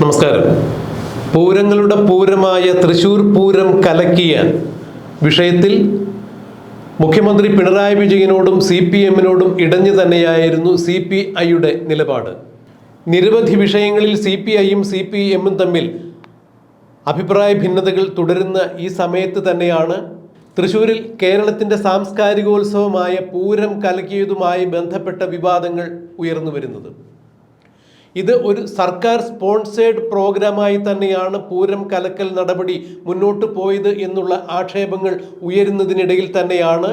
നമസ്കാരം. പൂരങ്ങളുടെ പൂരമായ തൃശൂർ പൂരം കലക്കിയ വിഷയത്തിൽ മുഖ്യമന്ത്രി പിണറായി വിജയനോടും സി പി എമ്മിനോടും ഇടഞ്ഞു തന്നെയായിരുന്നു സി പി ഐയുടെ നിലപാട്. നിരവധി വിഷയങ്ങളിൽ സി പി ഐയും സി പി എമ്മും തമ്മിൽ അഭിപ്രായ ഭിന്നതകൾ തുടരുന്ന ഈ സമയത്ത് തന്നെയാണ് തൃശൂരിൽ കേരളത്തിന്റെ സാംസ്കാരികോത്സവമായ പൂരം കലക്കിയതുമായി ബന്ധപ്പെട്ട വിവാദങ്ങൾ ഉയർന്നു വരുന്നത്. ഇത് ഒരു സർക്കാർ സ്പോൺസേഡ് പ്രോഗ്രാമായി തന്നെയാണ് പൂരം കലക്കൽ നടപടി മുന്നോട്ട് പോയത് എന്നുള്ള ആക്ഷേപങ്ങൾ ഉയരുന്നതിനിടയിൽ തന്നെയാണ്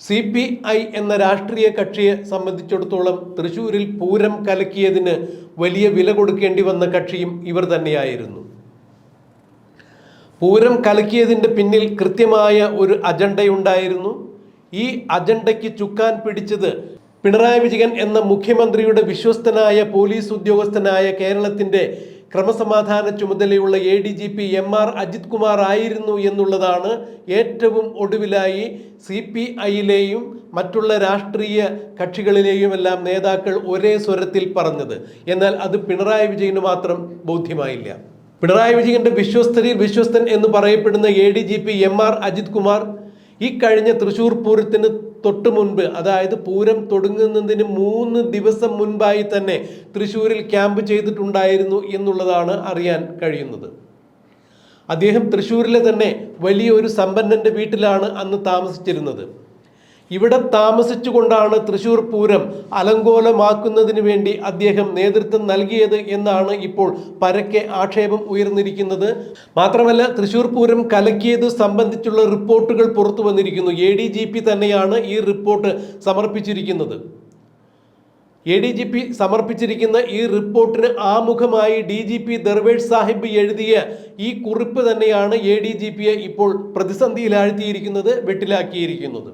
സി പി ഐ എന്ന രാഷ്ട്രീയ കക്ഷിയെ സംബന്ധിച്ചിടത്തോളം തൃശൂരിൽ പൂരം കലക്കിയതിന് വലിയ വില കൊടുക്കേണ്ടി വന്ന കക്ഷിയും ഇവർ തന്നെയായിരുന്നു. പൂരം കലക്കിയതിന്റെ പിന്നിൽ കൃത്യമായ ഒരു അജണ്ടയുണ്ടായിരുന്നു. ഈ അജണ്ടയ്ക്ക് ചുക്കാൻ പിടിച്ചത് പിണറായി വിജയൻ എന്ന മുഖ്യമന്ത്രിയുടെ വിശ്വസ്തനായ പോലീസ് ഉദ്യോഗസ്ഥനായ കേരളത്തിന്റെ ക്രമസമാധാന ചുമതലയുള്ള A D G P M R Ajith Kumar ആയിരുന്നു എന്നുള്ളതാണ് ഏറ്റവും ഒടുവിലായി സി പി ഐയിലെയും മറ്റുള്ള രാഷ്ട്രീയ കക്ഷികളിലെയും എല്ലാം നേതാക്കൾ ഒരേ സ്വരത്തിൽ പറഞ്ഞത്. എന്നാൽ അത് പിണറായി വിജയന് മാത്രം ബോധ്യമായില്ല. പിണറായി വിജയന്റെ വിശ്വസ്തരിൽ വിശ്വസ്തൻ എന്ന് പറയപ്പെടുന്ന A D G P M R Ajith Kumar ഈ കഴിഞ്ഞ തൃശൂർ പൂരത്തിന് തൊട്ട് മുൻപ് അതായത് പൂരം തുടങ്ങുന്നതിന് മൂന്ന് ദിവസം മുൻപായി തന്നെ തൃശൂരിൽ ക്യാമ്പ് ചെയ്തിട്ടുണ്ടായിരുന്നു എന്നുള്ളതാണ് അറിയാൻ കഴിയുന്നത്. അദ്ദേഹം തൃശ്ശൂരിലെ തന്നെ വലിയൊരു സമ്പന്നന്റെ വീട്ടിലാണ് അന്ന് താമസിച്ചിരുന്നത്. ഇവിടെ താമസിച്ചുകൊണ്ടാണ് തൃശൂർ പൂരം അലങ്കോലമാക്കുന്നതിന് വേണ്ടി അദ്ദേഹം നേതൃത്വം നൽകിയത് എന്നാണ് ഇപ്പോൾ പരക്കെ ആക്ഷേപം ഉയർന്നിരിക്കുന്നത്. മാത്രമല്ല തൃശൂർ പൂരം കലക്കിയത് സംബന്ധിച്ചുള്ള റിപ്പോർട്ടുകൾ പുറത്തു വന്നിരിക്കുന്നു. എ ഡി ജി പി തന്നെയാണ് ഈ റിപ്പോർട്ട് സമർപ്പിച്ചിരിക്കുന്നത്. എ ഡി ജി പി സമർപ്പിച്ചിരിക്കുന്ന ഈ റിപ്പോർട്ടിന് ആമുഖമായി D G P Darvesh Sahib എഴുതിയ ഈ കുറിപ്പ് തന്നെയാണ് എ ഡി ജി പിയെ ഇപ്പോൾ പ്രതിസന്ധിയിലാഴ്ത്തിയിരിക്കുന്നത് വെട്ടിലാക്കിയിരിക്കുന്നത്.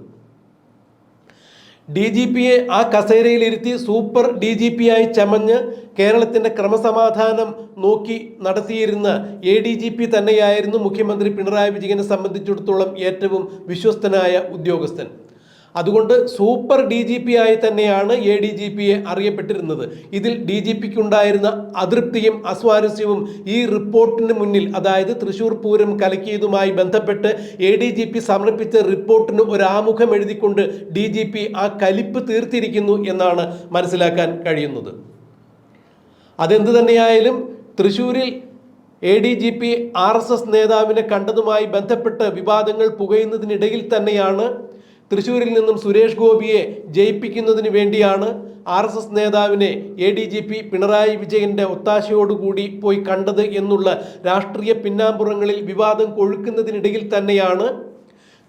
ഡി ജി പിയെ ആ കസേരയിലിരുത്തി സൂപ്പർ ഡി ജി പി ആയി ചമഞ്ഞ് കേരളത്തിന്റെ ക്രമസമാധാനം നോക്കി നടത്തിയിരുന്ന എ ഡി ജി പി തന്നെയായിരുന്നു മുഖ്യമന്ത്രി പിണറായി വിജയനെ സംബന്ധിച്ചിടത്തോളം ഏറ്റവും വിശ്വസ്തനായ ഉദ്യോഗസ്ഥൻ. അതുകൊണ്ട് സൂപ്പർ ഡി ജി പി ആയി തന്നെയാണ് എ ഡി ജി പിയെ അറിയപ്പെട്ടിരുന്നത്. ഇതിൽ ഡി ജി പിക്ക് ഉണ്ടായിരുന്ന അതൃപ്തിയും അസ്വാരസ്യവും ഈ റിപ്പോർട്ടിന് മുന്നിൽ അതായത് തൃശൂർ പൂരം കലക്കിയതുമായി ബന്ധപ്പെട്ട് എ ഡി ജി പി സമർപ്പിച്ച റിപ്പോർട്ടിന് ഒരാമുഖം എഴുതിക്കൊണ്ട് ഡി ജി പി ആ കലിപ്പ് തീർത്തിരിക്കുന്നു എന്നാണ് മനസ്സിലാക്കാൻ കഴിയുന്നത്. അതെന്ത് തന്നെയായാലും തൃശ്ശൂരിൽ A D G P R S S നേതാവിനെ കണ്ടതുമായി ബന്ധപ്പെട്ട് വിവാദങ്ങൾ പുകയുന്നതിനിടയിൽ തന്നെയാണ് തൃശ്ശൂരിൽ നിന്നും സുരേഷ് ഗോപിയെ ജയിപ്പിക്കുന്നതിന് വേണ്ടിയാണ് ആർ എസ് എസ് നേതാവിനെ A D G P Pinarayi വിജയന്റെ ഒത്താശയോടുകൂടി പോയി കണ്ടത് എന്നുള്ള രാഷ്ട്രീയ പിന്നാമ്പുറങ്ങളിൽ വിവാദം കൊഴുക്കുന്നതിനിടയിൽ തന്നെയാണ്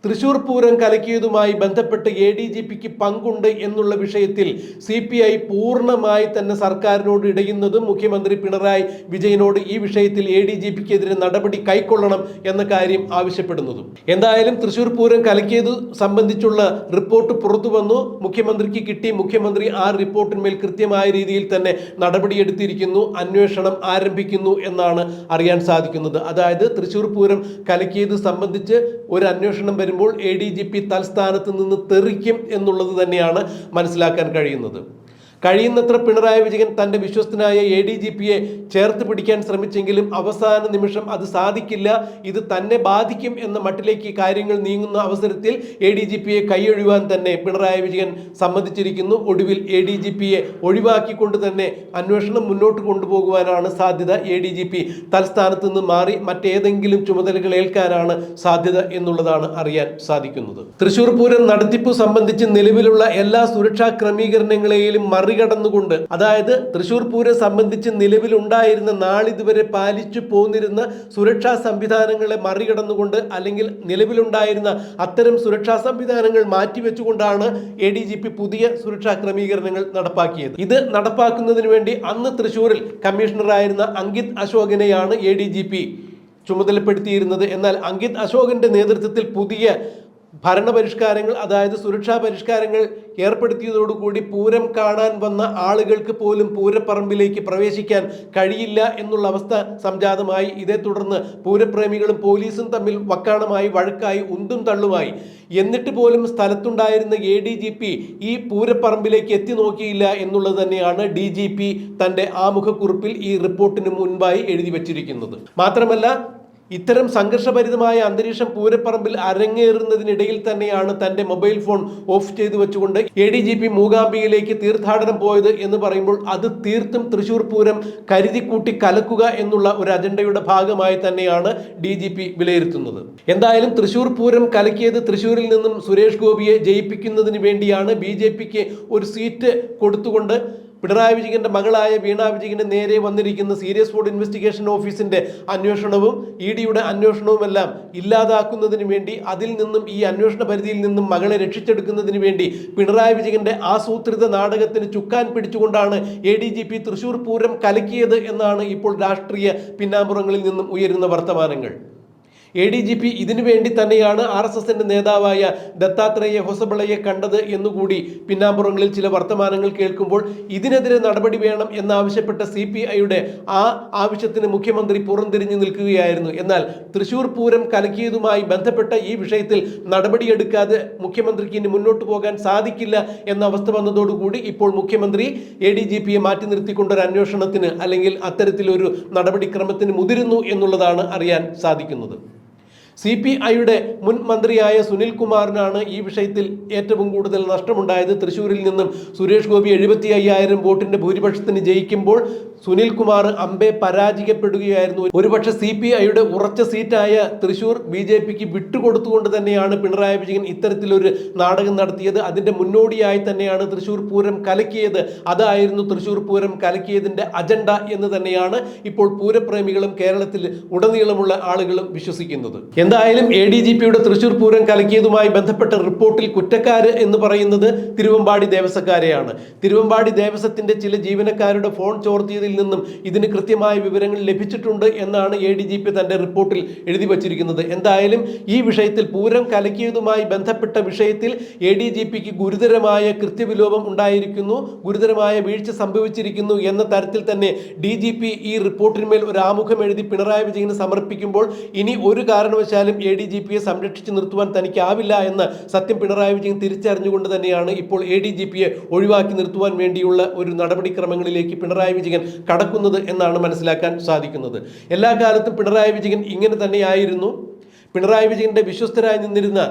തൃശൂർ പൂരം കലക്കിയതുമായി ബന്ധപ്പെട്ട് എ ഡി ജി പിക്ക് പങ്കുണ്ട് എന്നുള്ള വിഷയത്തിൽ സി പി ഐ പൂർണമായി തന്നെ സർക്കാരിനോട് ഇടയുന്നതും മുഖ്യമന്ത്രി പിണറായി വിജയനോട് ഈ വിഷയത്തിൽ എ ഡി ജി പിക്കെതിരെ നടപടി കൈക്കൊള്ളണം എന്ന കാര്യം ആവശ്യപ്പെടുന്നതും. എന്തായാലും തൃശൂർ പൂരം കലക്കിയത് സംബന്ധിച്ചുള്ള റിപ്പോർട്ട് പുറത്തു വന്നു. മുഖ്യമന്ത്രിക്ക് കിട്ടി. മുഖ്യമന്ത്രി ആ റിപ്പോർട്ടിന്മേൽ കൃത്യമായ രീതിയിൽ തന്നെ നടപടിയെടുത്തിരിക്കുന്നു. അന്വേഷണം ആരംഭിക്കുന്നു എന്നാണ് അറിയാൻ സാധിക്കുന്നത്. അതായത് തൃശൂർ പൂരം കലക്കിയത് സംബന്ധിച്ച് ഒരു അന്വേഷണം വരുമ്പോൾ എ ഡി ജി പി തൽസ്ഥാനത്ത് നിന്ന് തെറിക്കും എന്നുള്ളത് തന്നെയാണ് മനസ്സിലാക്കാൻ കഴിയുന്നത്. കഴിയുന്നത്ര പിണറായി വിജയൻ തന്റെ വിശ്വസ്തനായ എ ഡി ജി പിയെ ചേർത്ത് പിടിക്കാൻ ശ്രമിച്ചെങ്കിലും അവസാന നിമിഷം അത് സാധിക്കില്ല. ഇത് തന്നെ ബാധിക്കും എന്ന മട്ടിലേക്ക് കാര്യങ്ങൾ നീങ്ങുന്ന അവസരത്തിൽ എ ഡി ജി പിയെ കൈയൊഴിവാൻ തന്നെ പിണറായി വിജയൻ സമ്മതിച്ചിരിക്കുന്നു. ഒടുവിൽ എ ഡി ജി പിയെ ഒഴിവാക്കിക്കൊണ്ട് തന്നെ അന്വേഷണം മുന്നോട്ട് കൊണ്ടുപോകുവാനാണ് സാധ്യത. എ ഡി ജി പി തലസ്ഥാനത്ത് നിന്ന് മാറി മറ്റേതെങ്കിലും ചുമതലകൾ ഏൽക്കാനാണ് സാധ്യത എന്നുള്ളതാണ് അറിയാൻ സാധിക്കുന്നത്. തൃശൂർ പൂരം നടത്തിപ്പ് സംബന്ധിച്ച് നിലവിലുള്ള എല്ലാ സുരക്ഷാ ക്രമീകരണങ്ങളെയും മറികടന്നുകൊണ്ട് അതായത് തൃശൂർ പൂരം സംബന്ധിച്ച് നിലവിലുണ്ടായിരുന്ന നാളിതുവരെ പാലിച്ചു പോന്നിരുന്ന സുരക്ഷാ സംവിധാനങ്ങളെ മറികടന്നുകൊണ്ട് അല്ലെങ്കിൽ നിലവിലുണ്ടായിരുന്ന അത്തരം സുരക്ഷാ സംവിധാനങ്ങൾ മാറ്റിവെച്ചുകൊണ്ടാണ് എ ഡി ജി പി പുതിയ സുരക്ഷാ ക്രമീകരണങ്ങൾ നടപ്പാക്കിയത്. ഇത് നടപ്പാക്കുന്നതിന് വേണ്ടി അന്ന് തൃശൂരിൽ കമ്മീഷണറായിരുന്ന അങ്കിത് അശോകനെയാണ് എ ഡി ജി പി ചുമതലപ്പെടുത്തിയിരുന്നത്. എന്നാൽ അങ്കിത് അശോകന്റെ നേതൃത്വത്തിൽ പുതിയ ഭരണപരിഷ്കാരങ്ങൾ അതായത് സുരക്ഷാ പരിഷ്കാരങ്ങൾ ഏർപ്പെടുത്തിയതോടുകൂടി പൂരം കാണാൻ വന്ന ആളുകൾക്ക് പോലും പൂരപ്പറമ്പിലേക്ക് പ്രവേശിക്കാൻ കഴിയില്ല എന്നുള്ള അവസ്ഥ സംജാതമായി. ഇതേ തുടർന്ന് പൂരപ്രേമികളും പോലീസും തമ്മിൽ വക്കാണമായി വഴക്കായി ഉന്തും തള്ളുമായി. എന്നിട്ട് പോലും സ്ഥലത്തുണ്ടായിരുന്ന എ ഡി ജി പി ഈ പൂരപ്പറമ്പിലേക്ക് എത്തി നോക്കിയില്ല എന്നുള്ളത് തന്നെയാണ് ഡി ജി പി തന്റെ ആമുഖക്കുറിപ്പിൽ ഈ റിപ്പോർട്ടിന് മുൻപായി എഴുതി വച്ചിരിക്കുന്നത്. മാത്രമല്ല ഇത്തരം സംഘർഷഭരിതമായ അന്തരീക്ഷം പൂരപ്പറമ്പിൽ അരങ്ങേറുന്നതിനിടയിൽ തന്നെയാണ് തന്റെ മൊബൈൽ ഫോൺ ഓഫ് ചെയ്തു വെച്ചുകൊണ്ട് എ ഡി ജി പി മൂകാംബികയിലേക്ക് തീർത്ഥാടനം പോയത് എന്ന് പറയുമ്പോൾ അത് തീർത്തും തൃശൂർ പൂരം കരുതിക്കൂട്ടി കലക്കുക എന്നുള്ള ഒരു അജണ്ടയുടെ ഭാഗമായി തന്നെയാണ് ഡി ജി പി വിലയിരുത്തുന്നത്. എന്തായാലും തൃശൂർ പൂരം കലക്കിയത് തൃശൂരിൽ നിന്നും സുരേഷ് ഗോപിയെ ജയിപ്പിക്കുന്നതിന് വേണ്ടിയാണ് ബി ജെ പിക്ക് ഒരു സീറ്റ് കൊടുത്തുകൊണ്ട് പിണറായി വിജയന്റെ മകളായ വീണ വിജയന്റെ നേരെ വന്നിരിക്കുന്ന സീരിയസ് ഫുഡ് ഇൻവെസ്റ്റിഗേഷൻ ഓഫീസിന്റെ അന്വേഷണവും ഇ ഡിയുടെ അന്വേഷണവുമെല്ലാം ഇല്ലാതാക്കുന്നതിന് വേണ്ടി അതിൽ നിന്നും ഈ അന്വേഷണ പരിധിയിൽ നിന്നും മകളെ രക്ഷിച്ചെടുക്കുന്നതിന് വേണ്ടി പിണറായി വിജയന്റെ ആസൂത്രിത നാടകത്തിന് ചുക്കാൻ പിടിച്ചുകൊണ്ടാണ് A D G P Thrissur Pooram കലക്കിയത് എന്നാണ് ഇപ്പോൾ രാഷ്ട്രീയ പിന്നാമ്പുറങ്ങളിൽ നിന്നും ഉയരുന്ന വർത്തമാനങ്ങൾ. എ ഡി ജി പി ഇതിനു വേണ്ടി തന്നെയാണ് ആർ എസ് എസിന്റെ നേതാവായ ദത്താത്രേയ ഹൊസബിളയെ കണ്ടത് എന്നുകൂടി പിന്നാമ്പുറങ്ങളിൽ ചില വർത്തമാനങ്ങൾ കേൾക്കുമ്പോൾ ഇതിനെതിരെ നടപടി വേണം എന്നാവശ്യപ്പെട്ട സി പി ഐയുടെ ആ ആവശ്യത്തിന് മുഖ്യമന്ത്രി പുറംതിരിഞ്ഞു നിൽക്കുകയായിരുന്നു. എന്നാൽ തൃശൂർ പൂരം കലക്കിയതുമായി ബന്ധപ്പെട്ട ഈ വിഷയത്തിൽ നടപടിയെടുക്കാതെ മുഖ്യമന്ത്രിക്ക് ഇനി മുന്നോട്ട് പോകാൻ സാധിക്കില്ല എന്ന അവസ്ഥ വന്നതോടുകൂടി ഇപ്പോൾ മുഖ്യമന്ത്രി എ ഡി ജി പിയെ മാറ്റി നിർത്തിക്കൊണ്ടൊരു അന്വേഷണത്തിന് അല്ലെങ്കിൽ അത്തരത്തിലൊരു നടപടിക്രമത്തിന് മുതിരുന്നു എന്നുള്ളതാണ് അറിയാൻ സാധിക്കുന്നത്. സി പി ഐയുടെ മുൻ മന്ത്രിയായ സുനിൽ കുമാറിനാണ് ഈ വിഷയത്തിൽ ഏറ്റവും കൂടുതൽ നഷ്ടമുണ്ടായത്. തൃശൂരിൽ നിന്നും സുരേഷ് ഗോപി എഴുപത്തി അയ്യായിരം വോട്ടിന്റെ ഭൂരിപക്ഷത്തിന് ജയിക്കുമ്പോൾ സുനിൽ കുമാർ അമ്പെ പരാജയപ്പെടുകയായിരുന്നു. ഒരുപക്ഷെ സി പി ഐയുടെ ഉറച്ച സീറ്റായ തൃശൂർ ബി ജെ പിക്ക് വിട്ടുകൊടുത്തുകൊണ്ട് തന്നെയാണ് പിണറായി വിജയൻ ഇത്തരത്തിലൊരു നാടകം നടത്തിയത്. അതിന്റെ മുന്നോടിയായി തന്നെയാണ് തൃശൂർ പൂരം കലക്കിയത്. അതായിരുന്നു തൃശൂർ പൂരം കലക്കിയതിന്റെ അജണ്ട എന്ന് തന്നെയാണ് ഇപ്പോൾ പൂരപ്രേമികളും കേരളത്തിൽ ഉടനീളമുള്ള ആളുകളും വിശ്വസിക്കുന്നത്. എന്തായാലും എ ഡി ജി പിയുടെ തൃശൂർ പൂരം കലക്കിയതുമായി ബന്ധപ്പെട്ട റിപ്പോർട്ടിൽ കുറ്റക്കാര് എന്ന് പറയുന്നത് തിരുവമ്പാടി ദേവസ്വക്കാരെയാണ്. തിരുവമ്പാടി ദേവസ്വത്തിന്റെ ചില ജീവനക്കാരുടെ ഫോൺ ചോർത്തിയതിൽ നിന്നും ഇതിന് കൃത്യമായ വിവരങ്ങൾ ലഭിച്ചിട്ടുണ്ട് എന്നാണ് എ ഡി ജി പി തന്റെ റിപ്പോർട്ടിൽ എഴുതി വച്ചിരിക്കുന്നത്. എന്തായാലും ഈ വിഷയത്തിൽ പൂരം കലക്കിയതുമായി ബന്ധപ്പെട്ട വിഷയത്തിൽ എ ഡി ജി പിക്ക് ഗുരുതരമായ കൃത്യവിലോപം ഉണ്ടായിരിക്കുന്നു ഗുരുതരമായ വീഴ്ച സംഭവിച്ചിരിക്കുന്നു എന്ന തരത്തിൽ തന്നെ ഡി ജി പി ഈ റിപ്പോർട്ടിന്മേൽ ഒരു ആമുഖം എഴുതി പിണറായി വിജയന് സമർപ്പിക്കുമ്പോൾ ഇനി ഒരു കാരണവശാലും എ ഡി ജി പിയെ സംരക്ഷിച്ചു നിർത്തുവാൻ തനിക്കാവില്ല എന്ന് സത്യം പിണറായി വിജയൻ തിരിച്ചറിഞ്ഞുകൊണ്ട് തന്നെയാണ് ഇപ്പോൾ എ ഡി ജി പിയെ ഒഴിവാക്കി നിർത്തുവാൻ വേണ്ടിയുള്ള ഒരു നടപടിക്രമങ്ങളിലേക്ക് പിണറായി വിജയൻ കടക്കുന്നത് എന്നാണ് മനസ്സിലാക്കാൻ സാധിക്കുന്നത്. എല്ലാ കാലത്തും പിണറായി വിജയൻ ഇങ്ങനെ തന്നെയായിരുന്നു. പിണറായി വിജയന്റെ വിശ്വസ്തരായി നിന്നിരുന്ന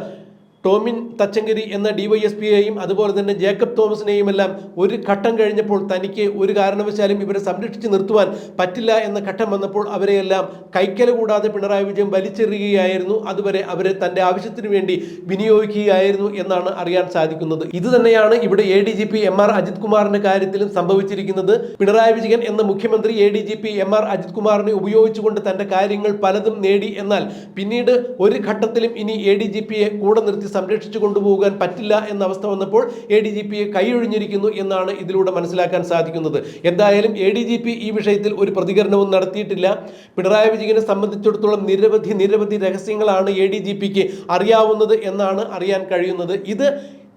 ടോമിൻ തച്ചങ്കരി എന്ന ഡിവൈഎസ്പിയെയും അതുപോലെ തന്നെ ജേക്കബ് തോമസിനെയും എല്ലാം ഒരു ഘട്ടം കഴിഞ്ഞപ്പോൾ തനിക്ക് ഒരു കാരണവശാലും ഇവരെ സംരക്ഷിച്ച് നിർത്തുവാൻ പറ്റില്ല എന്ന ഘട്ടം വന്നപ്പോൾ അവരെയെല്ലാം കൈക്കല കൂടാതെ പിണറായി വിജയൻ വലിച്ചെറിയുകയായിരുന്നു. അതുവരെ അവരെ തന്റെ ആവശ്യത്തിന് വേണ്ടി വിനിയോഗിക്കുകയായിരുന്നു എന്നാണ് അറിയാൻ സാധിക്കുന്നത്. ഇത് തന്നെയാണ് ഇവിടെ A D G P M R Ajith കുമാറിന്റെ കാര്യത്തിലും സംഭവിച്ചിരിക്കുന്നത്. പിണറായി വിജയൻ എന്ന മുഖ്യമന്ത്രി A D G P M R Ajith കുമാറിനെ ഉപയോഗിച്ചുകൊണ്ട് തന്റെ കാര്യങ്ങൾ പലതും നേടി എന്നാൽ പിന്നീട് ഒരു ഘട്ടത്തിലും ഇനി എ ഡി ജി പിയെ കൂടെ നിർത്തി സംരക്ഷിച്ചു കൊണ്ടുപോകാൻ പറ്റില്ല എന്ന അവസ്ഥ വന്നപ്പോൾ എ ഡി ജി പിയെ കൈയൊഴിഞ്ഞിരിക്കുന്നു എന്നാണ് ഇതിലൂടെ മനസ്സിലാക്കാൻ സാധിക്കുന്നത്. എന്തായാലും എ ഡി ജി പി ഈ വിഷയത്തിൽ ഒരു പ്രതികരണവും നടത്തിയിട്ടില്ല. പിണറായി വിജയനെ സംബന്ധിച്ചിടത്തോളം നിരവധി നിരവധി രഹസ്യങ്ങളാണ് എ ഡി ജി പിക്ക് അറിയാവുന്നത് എന്നാണ് അറിയാൻ കഴിയുന്നത്. ഇത്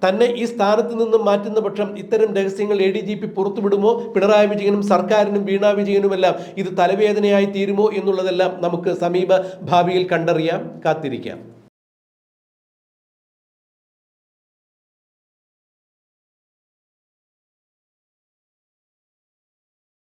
തന്നെ ഈ സ്ഥാനത്ത് നിന്നും മാറ്റുന്ന പക്ഷം ഇത്തരം രഹസ്യങ്ങൾ എ ഡി ജി പി പുറത്തുവിടുമോ? പിണറായി വിജയനും സർക്കാരിനും വീണാ വിജയനുമെല്ലാം ഇത് തലവേദനയായി തീരുമോ എന്നുള്ളതെല്ലാം നമുക്ക് സമീപ ഭാവിയിൽ കണ്ടറിയാം. കാത്തിരിക്കാം.